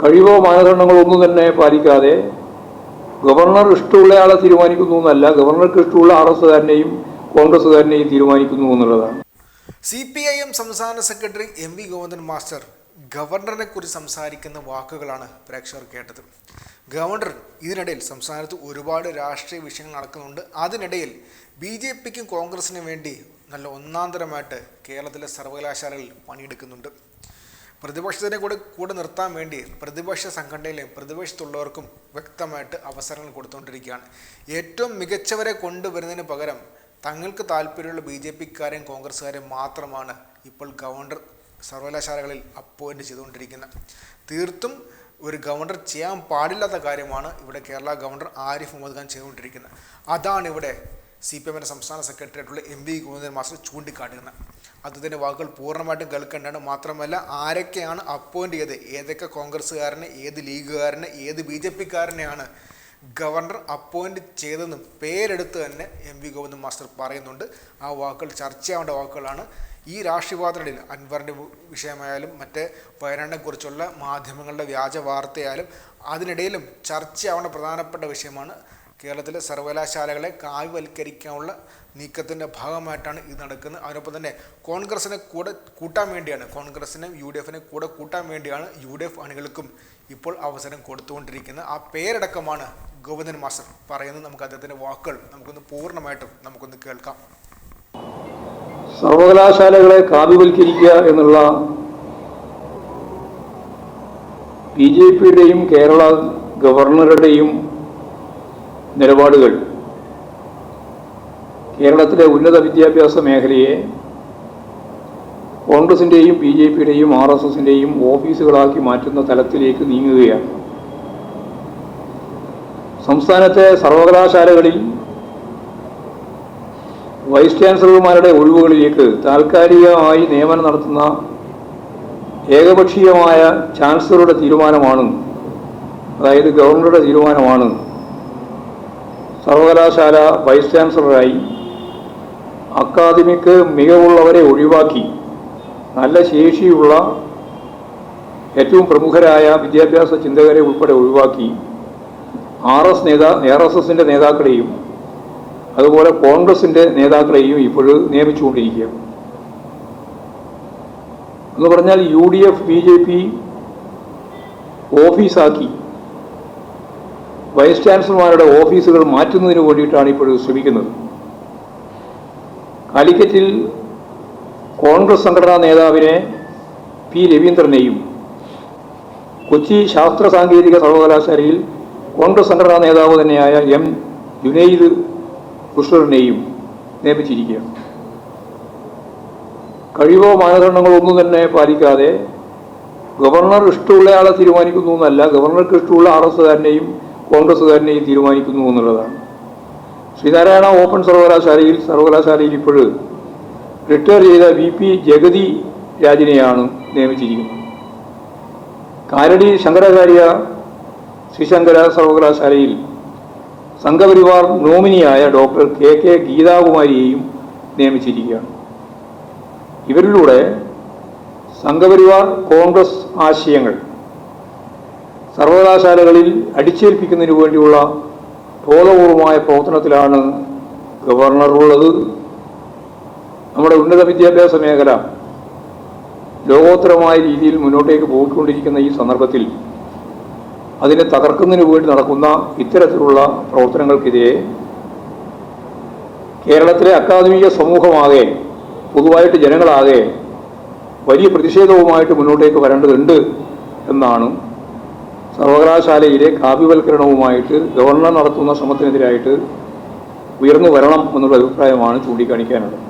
കഴിവോ മാനദണ്ഡങ്ങളോ ഒന്നും തന്നെ പാലിക്കാതെ ഗവർണർ ഇഷ്ടമുള്ള ആളെ തീരുമാനിക്കുന്നു എന്നല്ല ഗവർണർക്ക് ഇഷ്ടമുള്ള ആർ എസ്സുകാരനെയും കോൺഗ്രസ്സുകാരനെയും തീരുമാനിക്കുന്നു എന്നുള്ളതാണ്. സി പി ഐ എം സംസ്ഥാന secretary M V Govindan master ഗവർണറെ കുറിച്ച് സംസാരിക്കുന്ന വാക്കുകളാണ് പ്രേക്ഷകർ കേട്ടത്. ഗവർണർ ഇതിനിടയിൽ സംസ്ഥാനത്ത് ഒരുപാട് രാഷ്ട്രീയ വിഷയങ്ങൾ നടക്കുന്നുണ്ട്. അതിനിടയിൽ ബി ജെ പിക്കും കോൺഗ്രസിനും വേണ്ടി നല്ല ഒന്നാന്തരമായിട്ട് കേരളത്തിലെ സർവകലാശാലകളിൽ പണിയെടുക്കുന്നുണ്ട്. പ്രതിപക്ഷത്തിനെ കൂടെ കൂടെ നിർത്താൻ വേണ്ടി പ്രതിപക്ഷ സംഘടനയിലും പ്രതിപക്ഷത്തുള്ളവർക്കും വ്യക്തമായിട്ട് അവസരങ്ങൾ കൊടുത്തുകൊണ്ടിരിക്കുകയാണ് ഏറ്റവും മികച്ചവരെ കൊണ്ടുവരുന്നതിന് പകരം തങ്ങൾക്ക് താല്പര്യമുള്ള ബി ജെ പിക്കാരെയും കോൺഗ്രസ്സുകാരെയും മാത്രമാണ് ഇപ്പോൾ ഗവർണർ സർവകലാശാലകളിൽ അപ്പോയിന്റ് ചെയ്തുകൊണ്ടിരിക്കുന്നത്. തീർത്തും ഒരു ഗവർണർ ചെയ്യാൻ പാടില്ലാത്ത കാര്യമാണ് ഇവിടെ കേരള ഗവർണർ ആരിഫ് മുഹമ്മദ് ഖാൻ ചെയ്തുകൊണ്ടിരിക്കുന്നത്. അതാണ് ഇവിടെ സി പി എമ്മിന്റെ സംസ്ഥാന സെക്രട്ടറി ആയിട്ടുള്ള എം വി ഗോവിന്ദൻ മാസ്റ്റർ ചൂണ്ടിക്കാട്ടുന്നത്. അദ്ദേഹത്തിന്റെ വാക്കുകൾ പൂർണമായിട്ടും കേൾക്കേണ്ടതാണ് മാത്രമല്ല ആരൊക്കെയാണ് അപ്പോയിന്റ് ചെയ്ത് ഏതൊക്കെ കോൺഗ്രസ്സുകാരനെ ഏത് ലീഗുകാരനെ ഏത് ബി ജെ പിക്കാരനെയാണ് ഗവർണർ അപ്പോയിന്റ് ചെയ്തെന്ന് പേരെടുത്ത് തന്നെ എം വി ഗോവിന്ദൻ മാസ്റ്റർ പറയുന്നുണ്ട്. ആ വാക്കുകൾ ചർച്ചയാവേണ്ട വാക്കുകളാണ്. ഈ രാഷ്ട്രീയവാദത്തിനിടയിൽ അൻവറിന്റെ വിഷയമായാലും മറ്റേ വയനാടിനെക്കുറിച്ചുള്ള മാധ്യമങ്ങളുടെ വ്യാജ വാർത്തയായാലും അതിനിടയിലും ചർച്ചയാവേണ്ട പ്രധാനപ്പെട്ട വിഷയമാണ് കേരളത്തിലെ സർവകലാശാലകളെ കാവ്യവൽക്കരിക്കാനുള്ള നീക്കത്തിന്റെ ഭാഗമായിട്ടാണ് ഇത് നടക്കുന്നത്. അതിനൊപ്പം തന്നെ കോൺഗ്രസിനെ കൂടെ കൂട്ടാൻ വേണ്ടിയാണ് കോൺഗ്രസിനെ യു ഡി എഫിനെ കൂടെ കൂട്ടാൻ വേണ്ടിയാണ് യു ഡി എഫ് അണികൾക്കും ഇപ്പോൾ അവസരം കൊടുത്തുകൊണ്ടിരിക്കുന്നത്. ആ പേരടക്കമാണ് ഗോവിന്ദൻ മാസ്റ്റർ പറയുന്നത്. നമുക്ക് അദ്ദേഹത്തിന്റെ വാക്കുകൾ നമുക്കൊന്ന് പൂർണമായിട്ടും നമുക്കൊന്ന് കേൾക്കാം. സർവകലാശാലകളെ കാവ്യവൽക്കരിക്കുക എന്നുള്ള ബി ജെ പിയുടെയും കേരള ഗവർണറുടെയും നിലപാടുകൾ. കേരളത്തിലെ ഉന്നത വിദ്യാഭ്യാസ മേഖലയെ കോൺഗ്രസിന്റെയും ബി ജെ പിയുടെയും ആർ എസ് എസിന്റെയും ഓഫീസുകളാക്കി മാറ്റുന്ന തലത്തിലേക്ക് നീങ്ങുകയാണ്. സംസ്ഥാനത്തെ സർവകലാശാലകളിൽ വൈസ് ചാൻസലർമാരുടെ ഒഴിവുകളിലേക്ക് താൽക്കാലികമായി നിയമനം നടത്തുന്ന ഏകപക്ഷീയമായ ചാൻസലറുടെ തീരുമാനമാണ് അതായത് ഗവർണറുടെ തീരുമാനമാണ് സർവകലാശാല വൈസ് ചാൻസലറായി അക്കാദമിക്ക് മികവുള്ളവരെ ഒഴിവാക്കി. നല്ല ശേഷിയുള്ള ഏറ്റവും പ്രമുഖരായ വിദ്യാഭ്യാസ ചിന്തകരെ ഉൾപ്പെടെ ഒഴിവാക്കി. ആർ എസ് നേതാ ആർ എസ് എസിന്റെ നേതാക്കളെയും അതുപോലെ കോൺഗ്രസിന്റെ നേതാക്കളെയും ഇപ്പോൾ നിയമിച്ചുകൊണ്ടിരിക്കുകയാണ്. എന്ന് പറഞ്ഞാൽ U D F B J P ഓഫീസാക്കി. Vice ചാൻസലർമാരുടെ ഓഫീസുകൾ മാറ്റുന്നതിന് വേണ്ടിയിട്ടാണ് ഇപ്പോൾ ശ്രമിക്കുന്നത്. കാലിക്കറ്റിൽ കോൺഗ്രസ് സംഘടനാ നേതാവിനെ പി രവീന്ദ്രനെയും കൊച്ചി ശാസ്ത്ര സാങ്കേതിക സർവകലാശാലയിൽ കോൺഗ്രസ് സംഘടനാ നേതാവ് തന്നെയായ എം ജുനൈദ് കൃഷ്ണനെയും നിയമിച്ചിരിക്കുകയാണ്. കഴിവോ മാനദണ്ഡങ്ങളോ ഒന്നും തന്നെ പാലിക്കാതെ ഗവർണർ ഇഷ്ടമുള്ളയാളെ തീരുമാനിക്കുന്നു എന്നല്ല ഗവർണർക്ക് ഇഷ്ടമുള്ള ആർ എസ്സുകാരനെയും കോൺഗ്രസ്സുകാരനെയും തീരുമാനിക്കുന്നു എന്നുള്ളതാണ്. ശ്രീനാരായണ ഓപ്പൺ സർവകലാശാലയിൽ സർവകലാശാലയിൽ ഇപ്പോൾ റിട്ടയർ ചെയ്ത വി പി ജഗതി രാജിനെയാണ് നിയമിച്ചിരിക്കുന്നത്. കാലടി ശങ്കരാചാര്യ ശ്രീശങ്കര സർവകലാശാലയിൽ സംഘപരിവാർ നോമിനിയായ ഡോക്ടർ കെ കെ ഗീതാകുമാരിയെയും നിയമിച്ചിരിക്കുകയാണ്. ഇവരിലൂടെ സംഘപരിവാർ കോൺഗ്രസ് ആശയങ്ങൾ സർവകലാശാലകളിൽ അടിച്ചേൽപ്പിക്കുന്നതിന് വേണ്ടിയുള്ള ബോധപൂർവമായ പ്രവർത്തനത്തിലാണ് ഗവർണർ ഉള്ളത് നമ്മുടെ ഉന്നത വിദ്യാഭ്യാസ മേഖല ലോകോത്തരമായ രീതിയിൽ മുന്നോട്ടേക്ക് പോയിക്കൊണ്ടിരിക്കുന്ന ഈ സന്ദർഭത്തിൽ അതിനെ തകർക്കുന്നതിന് വേണ്ടി നടക്കുന്ന ഇത്തരത്തിലുള്ള പ്രവർത്തനങ്ങൾക്കെതിരെ കേരളത്തിലെ അക്കാദമിക സമൂഹമാകെ പൊതുവായിട്ട് ജനങ്ങളാകെ വലിയ പ്രതിഷേധവുമായിട്ട് മുന്നോട്ടേക്ക് വരേണ്ടതുണ്ട് എന്നാണ് സർവകലാശാലയിലെ കാവ്യവൽക്കരണവുമായിട്ട് ഗവർണർ നടത്തുന്ന ശ്രമത്തിനെതിരായിട്ട് ഉയർന്നു വരണം എന്നുള്ള അഭിപ്രായമാണ് ചൂണ്ടിക്കാണിക്കാനുള്ളത്.